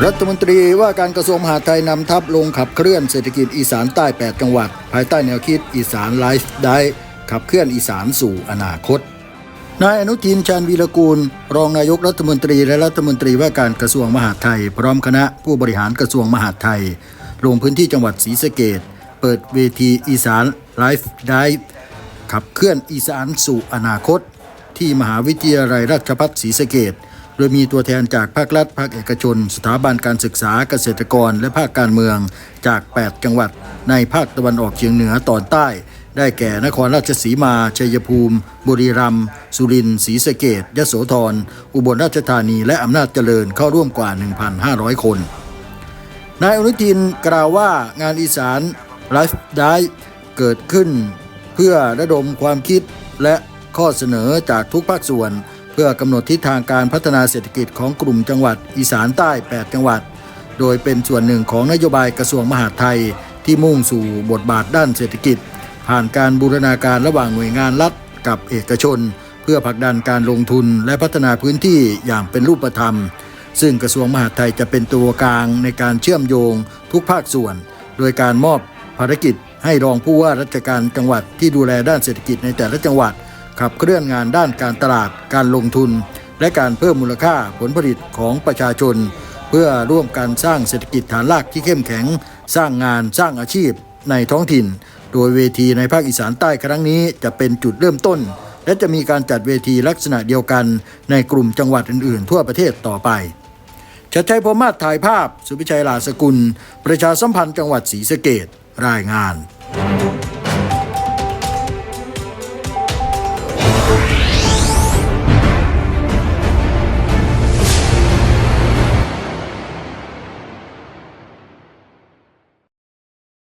รัฐมนตรีว่าการกระทรวงมหาดไทยนำทัพลงขับเคลื่อนเศรษฐกิจอีสานใต้ 8 จังหวัด ภายใต้แนวคิดอีสานไลฟ์ได้ขับเคลื่อนอีสานสู่อนาคต นายอนุทินชาญวีรกูล รองนายกรัฐมนตรีและรัฐมนตรีว่าการกระทรวงมหาดไทย พร้อมคณะผู้บริหารกระทรวงมหาดไทย ลงพื้นที่จังหวัดศรีสะเกดเปิดเวทีอีสานไลฟ์ได้ขับเคลื่อนอีสานสู่อนาคต ที่มหาวิทยาลัยราชภัฏศรีสะเกด โดยมีตัวแทนจากภาครัฐ ภาคเอกชน สถาบันการศึกษาเกษตรกร และภาคการเมืองจาก 8 จังหวัด ในภาคตะวันออกเฉียงเหนือตอนใต้ ได้แก่นครราชสีมา ชัยภูมิ บุรีรัมย์สุรินทร์ศรีสะเกดยโสธร อุบลราชธานี และอำนาจเจริญเข้าร่วมกว่า 1,500 คน นายอนุทินกล่าวว่างานอีสานไลฟ์ได้เกิดขึ้น เพื่อระดมความคิดและข้อเสนอจากทุกภาคส่วน เพื่อกำหนดทิศทางการพัฒนาเศรษฐกิจของกลุ่มจังหวัด อีสานใต้ 8 จังหวัด โดยเป็นส่วนหนึ่งของนโยบายกระทรวงมหาดไทย ที่มุ่งสู่บทบาทด้านเศรษฐกิจ ผ่านการบูรณาการระหว่างหน่วยงานรัฐกับเอกชน เพื่อผลักดันการลงทุนและพัฒนาพื้นที่อย่างเป็นรูปธรรม ซึ่งกระทรวงมหาดไทยจะเป็นตัวกลางในการเชื่อมโยง ทุกภาคส่วน โดยการมอบภารกิจให้รองผู้ว่าราชการจังหวัดที่ดูแลด้านเศรษฐกิจในแต่ละจังหวัด ขับเคลื่อนงานด้านการตลาด การลงทุน และการเพิ่มมูลค่าผลผลิตของประชาชน เพื่อร่วมกันสร้างเศรษฐกิจฐานรากที่เข้มแข็ง สร้างงานสร้างอาชีพในท้องถิ่น โดยเวทีในภาคอีสานใต้ครั้งนี้จะเป็นจุดเริ่มต้น และจะมีการจัดเวทีลักษณะเดียวกัน ในกลุ่มจังหวัดอื่นๆ ทั่วประเทศต่อไปชัดชัยพรมมาศถ่ายภาพ สุพิชัยลาสกุล ประชาสัมพันธ์จังหวัดศรีสะเกดรายงาน